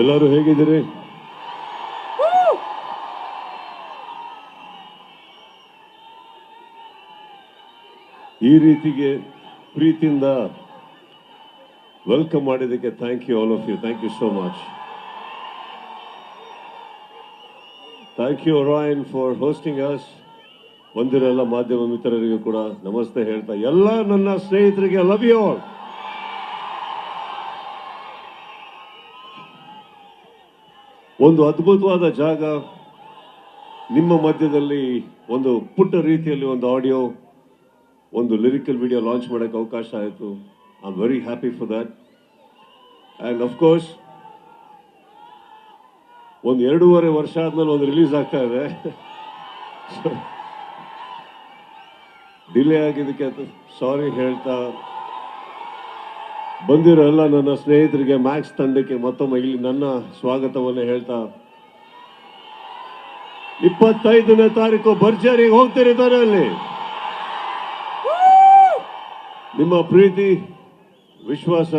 ಎಲ್ಲರೂ ಹೇಗಿದ್ದೀರಿ? ಈ ರೀತಿಗೆ ಪ್ರೀತಿಯಿಂದ ವೆಲ್ಕಮ್ ಮಾಡಿದ್ದಕ್ಕೆ thank you all of you thank you so much thank you Ryan for hosting us ಬಂದಿರೋ ಎಲ್ಲ ಮಾಧ್ಯಮ ಮಿತ್ರರಿಗೂ ಕೂಡ ನಮಸ್ತೆ ಹೇಳ್ತಾ, ಎಲ್ಲ ನನ್ನ ಸ್ನೇಹಿತರಿಗೆ ಲವ್ ಯು ಆಲ್ ಒಂದು ಅದ್ಭುತವಾದ ಜಾಗ. ನಿಮ್ಮ ಮಧ್ಯದಲ್ಲಿ ಒಂದು ಪುಟ್ಟ ರೀತಿಯಲ್ಲಿ ಒಂದು ಆಡಿಯೋ, ಒಂದು ಲಿರಿಕಲ್ ವಿಡಿಯೋ ಲಾಂಚ್ ಮಾಡೋಕ್ಕೆ ಅವಕಾಶ ಆಯಿತು. I am very happy for that and of course ಒಂದು ಎರಡೂವರೆ ವರ್ಷ ಆದಮೇಲೆ ಒಂದು ರಿಲೀಸ್ ಆಗ್ತಾ ಇದೆ. ಡಿಲೇ ಆಗಿದ್ದಕ್ಕೆ ಸಾರಿ ಹೇಳ್ತಾ. ಬಂದಿರೋ ಎಲ್ಲ ನನ್ನ ಸ್ನೇಹಿತರಿಗೆ ಮ್ಯಾಕ್ಸ್ ತಂಡಕ್ಕೆ ಮತ್ತೊಮ್ಮೆ ಇಲ್ಲಿ ನನ್ನ ಸ್ವಾಗತವನ್ನು ಹೇಳ್ತಾ ಇಪ್ಪತ್ತೈದನೇ ತಾರೀಕು ಭರ್ಜರಿಗೆ ಹೋಗ್ತಿರಿದ್ದಾರೆ ಅಲ್ಲಿ. ನಿಮ್ಮ ಪ್ರೀತಿ, ವಿಶ್ವಾಸ,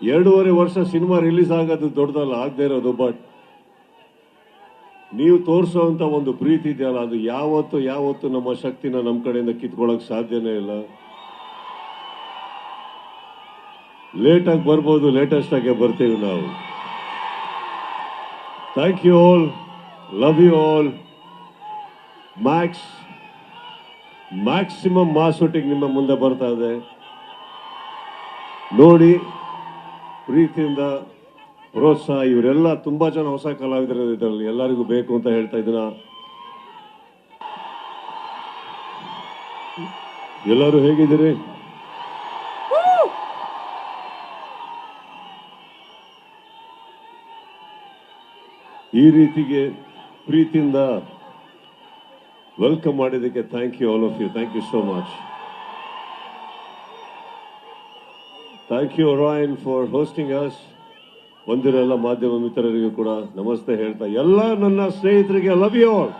ಎರಡೂವರೆ ವರ್ಷ ಸಿನಿಮಾ ರಿಲೀಸ್ ಆಗೋದು ದೊಡ್ಡದಲ್ಲ, ಆಗದೆ ಇರೋದು ಬಟ್ ನೀವು ತೋರಿಸೋಂಥ ಒಂದು ಪ್ರೀತಿ ಇದೆಯಲ್ಲ, ಅದು ಯಾವತ್ತು ಯಾವತ್ತು ನಮ್ಮ ಶಕ್ತಿನ ನಮ್ಮ ಕಡೆಯಿಂದ ಕಿತ್ಕೊಳ್ಳೋಕೆ ಸಾಧ್ಯನೇ ಇಲ್ಲ. ಲೇಟಾಗಿ ಬರ್ಬೋದು ಲೇಟೆಸ್ಟ್ ಆಗಿ ಬರ್ತೀವಿ ನಾವು. Thank you all love you all max maximum mass shooting ನಿಮ್ಮ ಮುಂದೆ ಬರ್ತಾ ಇದೆ. ನೋಡಿ, ಪ್ರೀತಿಯಿಂದ ಪ್ರೋತ್ಸಾಹ, ಇವರೆಲ್ಲ ತುಂಬ ಜನ ಹೊಸ ಕಲಾವಿದರು ಇದರಲ್ಲಿ ಎಲ್ಲರಿಗೂ ಬೇಕು ಅಂತ ಹೇಳ್ತಾ ಇದ್ದೀನ. ಎಲ್ಲರೂ ಹೇಗಿದ್ದೀರಿ? ಈ ರೀತಿಗೆ ಪ್ರೀತಿಯಿಂದ ವೆಲ್ಕಮ್ ಮಾಡಿದ್ದಕ್ಕೆ thank you all of you thank you so much thank you Ryan for hosting us ಬಂದಿರೋ ಮಾಧ್ಯಮ ಮಿತ್ರರಿಗೂ ಕೂಡ ನಮಸ್ತೆ ಹೇಳ್ತಾ, ಎಲ್ಲ ನನ್ನ ಸ್ನೇಹಿತರಿಗೆ ಲವ್ ಯು ಆಲ್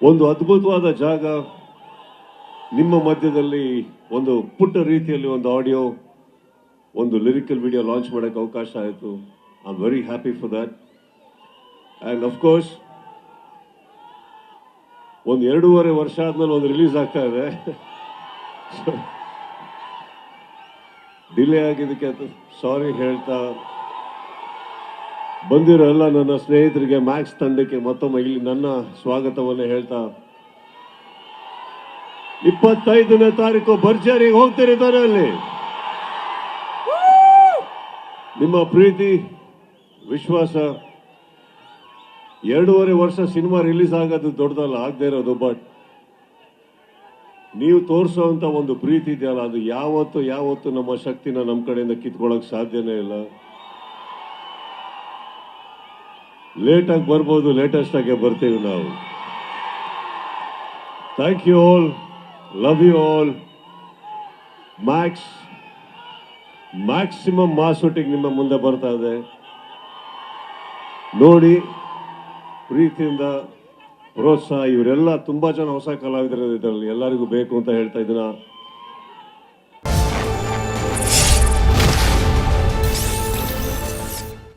ಒಂದು ಅದ್ಭುತವಾದ ಜಾಗ. ನಿಮ್ಮ ಮಧ್ಯದಲ್ಲಿ ಒಂದು ಪುಟ್ಟ ರೀತಿಯಲ್ಲಿ ಒಂದು ಆಡಿಯೋ ಒಂದು ಲಿರಿಕಲ್ ವಿಡಿಯೋ ಲಾಂಚ್ ಮಾಡೋಕ್ಕೆ ಅವಕಾಶ ಆಯಿತು. I am very happy for that and of course ಒಂದು ಎರಡೂವರೆ ವರ್ಷ ಆದಮೇಲೆ ಒಂದು ರಿಲೀಸ್ ಆಗ್ತಾ ಇದೆ. ಡಿಲೇ ಆಗಿದ್ದಕ್ಕೆ ಸಾರಿ ಹೇಳ್ತಾ. ಬಂದಿರೋ ಎಲ್ಲ ನನ್ನ ಸ್ನೇಹಿತರಿಗೆ ಮ್ಯಾಕ್ಸ್ ತಂಡಕ್ಕೆ ಮತ್ತೊಮ್ಮೆ ಇಲ್ಲಿ ನನ್ನ ಸ್ವಾಗತವನ್ನು ಹೇಳ್ತಾ. ಇಪ್ಪತ್ತೈದನೇ ತಾರೀಕು ಭರ್ಜರಿಗೆ ಹೋಗ್ತಿರಿದ್ದಾರೆ ಅಲ್ಲಿ. ನಿಮ್ಮ ಪ್ರೀತಿ, ವಿಶ್ವಾಸ, ಎರಡೂವರೆ ವರ್ಷ ಸಿನಿಮಾ ರಿಲೀಸ್ ಆಗೋದು ದೊಡ್ಡದಲ್ಲ, ಆಗದೆ ಇರೋದು, ಬಟ್ ನೀವು ತೋರಿಸುವಂತ ಒಂದು ಪ್ರೀತಿ ಇದೆಯಲ್ಲ, ಅದು ಯಾವತ್ತು ಯಾವತ್ತು ನಮ್ಮ ಶಕ್ತಿನ ನಮ್ಮ ಕಡೆಯಿಂದ ಕಿತ್ಕೊಳ್ಳೋಕೆ ಸಾಧ್ಯನೇ ಇಲ್ಲ. ಲೇಟಾಗಿ ಬರ್ಬೋದು ಲೇಟೆಸ್ಟ್ ಆಗಿ ಬರ್ತೀವಿ ನಾವು. Thank you all love you all max maximum mass shooting ನಿಮ್ಮ ಮುಂದೆ ಬರ್ತಾ ಇದೆ. ನೋಡಿ, ಪ್ರೀತಿಯಿಂದ ಪ್ರೋತ್ಸಾಹ, ಇವರೆಲ್ಲ ತುಂಬ ಜನ ಹೊಸ ಕಲಾವಿದರು ಇದರಲ್ಲಿ ಎಲ್ಲರಿಗೂ ಬೇಕು ಅಂತ ಹೇಳ್ತಾ ಇದ್ದೀನ.